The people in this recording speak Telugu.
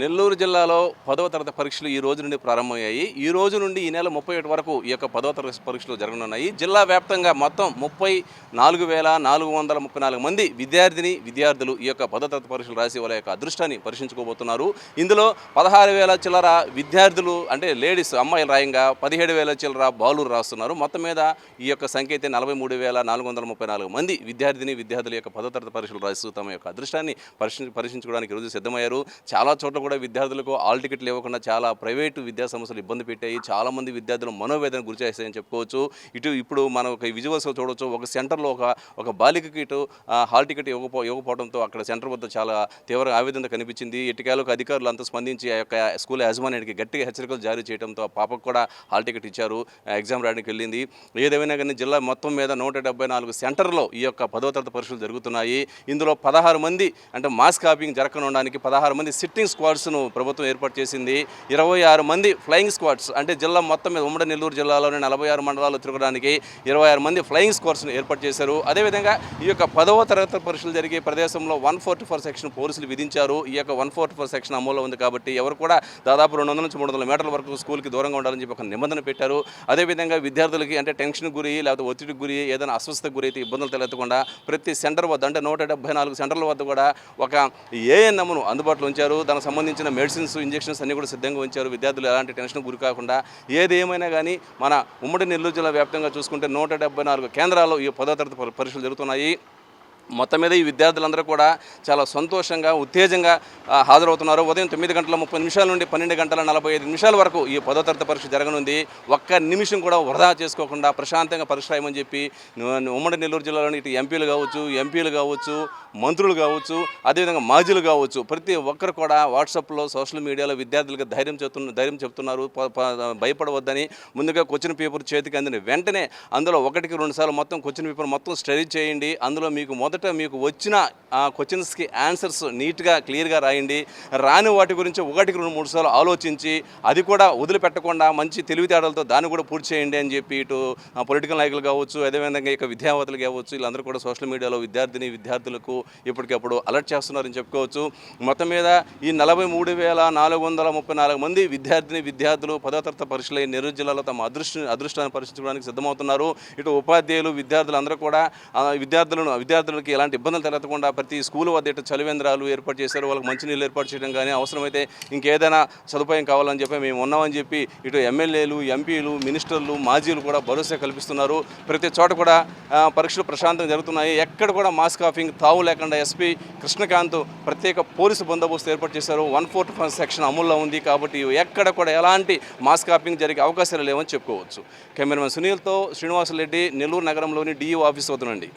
నెల్లూరు జిల్లాలో పదవ తరగతి పరీక్షలు ఈ రోజు నుండి ప్రారంభమయ్యాయి. ఈ రోజు నుండి ఈ నెల ముప్పై ఒకటి వరకు ఈ యొక్క పదవ తరగతి పరీక్షలు జరగనున్నాయి. జిల్లా వ్యాప్తంగా మొత్తం ముప్పై నాలుగు వేల నాలుగు వందల ముప్పై నాలుగు మంది విద్యార్థిని విద్యార్థులు ఈ యొక్క పదవ తరగతి పరీక్షలు రాసి వాళ్ళ యొక్క అదృష్టాన్ని పరీక్షించుకోబోతున్నారు. ఇందులో పదహారు వేల చిల్లర విద్యార్థులు అంటే లేడీస్ అమ్మాయిలు రాయంగా పదిహేడు వేల చిల్లర బాలురు రాస్తున్నారు. మొత్తం మీద ఈ యొక్క సంఖ్య అయితే నలభై మూడు వేల నాలుగు వందల ముప్పై నాలుగు మంది విద్యార్థిని విద్యార్థుల యొక్క పదో తరగతి పరీక్షలు రాస్తూ తమ యొక్క అదృష్టాన్ని పరీక్ష పరీక్షించుకోవడానికి ఈరోజు సిద్ధమయ్యారు. చాలా చోట్ల కూడా విద్యార్థులకు ఆల్ టికెట్లు ఇవ్వకుండా చాలా ప్రైవేటు విద్యా సంస్థలు ఇబ్బంది పెట్టాయి. చాలా మంది విద్యార్థులు మనోవేదన గురి చేస్తాయని చెప్పుకోవచ్చు. ఇటు ఇప్పుడు మనం ఒక విజువల్స్ చూడవచ్చు ఒక సెంటర్లో ఒక ఒక బాలికకి ఇటు హాల్ టికెట్ ఇవ్వకపో ఇవ్వకపోవడంతో అక్కడ సెంటర్ వద్ద చాలా తీవ్ర ఆవేదన కనిపించింది. ఇటుకాలకు అధికారులు అంతా స్పందించి ఆ యొక్క స్కూల్ యాజమాన్యానికి గట్టిగా హెచ్చరికలు జారీ చేయడంతో ఆ పాపకు కూడా హాల్ టికెట్ ఇచ్చారు. ఎగ్జామ్ రాయడానికి వెళ్ళింది. ఏదేమైనా కానీ జిల్లా మొత్తం మీద నూట డెబ్బై నాలుగు సెంటర్లో ఈ యొక్క పదవ తరగతి పరీక్షలు జరుగుతున్నాయి. ఇందులో పదహారు మంది అంటే మాస్ కాపింగ్ జరగనుండడానికి పదహారు మంది సిట్టింగ్ స్క్వాడ్స్ను ప్రభుత్వం ఏర్పాటు చేసింది. ఇరవై ఆరు మంది ఫ్లయింగ్ స్క్వాడ్స్ అంటే జిల్లా మొత్తం మీద ఉమ్మడి నెల్లూరు జిల్లాలోని నలభై ఆరు మండలాలు తిరగడానికి ఇరవై ఆరు మంది ఫ్లయింగ్ స్క్వాడ్స్ను ఏర్పాటు చేశారు. అదేవిధంగా ఈ యొక్క పదవ తరగతి పరీక్షలు జరిగే ప్రదేశంలో వన్ ఫోర్టీ ఫోర్ సెక్షన్ పోలీసులు విధించారు. ఈ యొక్క వన్ ఫోర్టీ ఫోర్ సెక్షన్ అమల్లో ఉంది కాబట్టి ఎవరు కూడా దాదాపు రెండు వందల నుంచి మూడు వందల మీటర్ల వరకు స్కూల్కి దూరంగా ఉండాలని చెప్పి ఒక నిబంధన పెట్టారు. అదేవిధంగా విద్యార్థులకి అంటే టెన్షన్ గురి లేకపోతే ఒత్తిడికి గురి ఏదైనా అస్వస్థకు గురి అయితే ఇబ్బందులు తలెత్తకుండా ప్రతి సెంటర్ వద్ద అంటే నూట డెబ్బై నాలుగు సెంటర్ల వద్ద కూడా ఒక ఏఎన్ఎంను అందుబాటులో ఉంచారు. దానికి సంబంధించిన మెడిసిన్స్ ఇంజెక్షన్స్ అన్ని కూడా సిద్ధంగా ఉంచారు. విద్యార్థులు ఎలాంటి టెన్షన్ గురి కాకుండా ఏది ఏమైనా కానీ మన ఉమ్మడి నెల్లూరు జిల్లా వ్యాప్తంగా చూసుకుంటే నూట డెబ్బై నాలుగు కేంద్రాల్లో ఈ పదో తరగతి పరీక్షలు జరుగుతున్నాయి. మొత్తం మీద ఈ విద్యార్థులందరూ కూడా చాలా సంతోషంగా ఉత్తేజంగా హాజరవుతున్నారు. ఉదయం తొమ్మిది గంటల ముప్పై నిమిషాల నుండి పన్నెండు గంటల నలభై ఐదు నిమిషాల వరకు ఈ పదో తరగతి పరీక్ష జరగనుంది. ఒక్క నిమిషం కూడా వృధా చేసుకోకుండా ప్రశాంతంగా పరీక్ష రాయమని చెప్పి ఉమ్మడి నెల్లూరు జిల్లాలోని ఇటు ఎంపీలు కావచ్చు ఎంపీలు కావచ్చు మంత్రులు కావచ్చు అదేవిధంగా మాజీలు కావచ్చు ప్రతి ఒక్కరు కూడా వాట్సాప్లో సోషల్ మీడియాలో విద్యార్థులకు ధైర్యం చెప్తున్న ధైర్యం చెప్తున్నారు. ప- భయపడవద్దని ముందుగా క్వశ్చన్ పేపర్ చేతికి అందిన వెంటనే అందులో ఒకటికి రెండు సార్లు మొత్తం క్వశ్చన్ పేపర్ మొత్తం స్టడీ చేయండి. అందులో మీకు మొదటి మీకు వచ్చిన ఆ క్వశ్చన్స్కి ఆన్సర్స్ నీట్గా క్లియర్గా రాయండి. రాని వాటి గురించి ఒకటికి రెండు మూడు సార్లు ఆలోచించి అది కూడా వదిలిపెట్టకుండా మంచి తెలివితేటలతో దాన్ని కూడా పూర్తి చేయండి అని చెప్పి ఇటు పొలిటికల్ నాయకులు కావచ్చు అదేవిధంగా ఇక విద్యావేత్తలు కావచ్చు వీళ్ళందరూ కూడా సోషల్ మీడియాలో విద్యార్థిని విద్యార్థులకు ఇప్పటికప్పుడు అలర్ట్ చేస్తున్నారని చెప్పుకోవచ్చు. మొత్తం మీద ఈ నలభై మూడు వేల నాలుగు వందల ముప్పై నాలుగు మంది విద్యార్థిని విద్యార్థులు పదో తరగతి పరీక్షలు ఈ నెల్లూరు జిల్లాలో తమ అదృష్ట అదృష్టాన్ని పరీక్షించడానికి సిద్ధమవుతున్నారు. ఇటు ఉపాధ్యాయులు విద్యార్థులు అందరూ కూడా విద్యార్థులను విద్యార్థులను విద్యార్థులకి ఎలాంటి ఇబ్బందులు తలెత్తకుండా ప్రతి స్కూల్ వద్ద ఇటు చలివేంద్రాలు ఏర్పాటు చేశారు వాళ్ళకి మంచినీళ్ళు ఏర్పాటు చేయడం కానీ అవసరమైతే ఇంకేదైనా సదుపాయం కావాలని చెప్పి మేము ఉన్నామని చెప్పి ఇటు ఎమ్మెల్యేలు ఎంపీలు మినిస్టర్లు మాజీలు కూడా భరోసా కల్పిస్తున్నారు. ప్రతి చోట కూడా పరీక్షలు ప్రశాంతంగా జరుగుతున్నాయి. ఎక్కడ కూడా మాస్ కాఫింగ్ తావు లేకుండా ఎస్పీ కృష్ణకాంత్ ప్రత్యేక పోలీసు బందోబస్తు ఏర్పాటు చేశారు. వన్ ఫోర్త్ సెక్షన్ అమల్లో ఉంది కాబట్టి ఎక్కడ కూడా ఎలాంటి మాస్ కాపింగ్ జరిగే అవకాశాలు లేవని చెప్పుకోవచ్చు. కెమెరామెన్ సునీల్తో శ్రీనివాసరెడ్డి నెల్లూరు నగరంలోని డిఈఓ ఆఫీస్ వద్ద నుండి.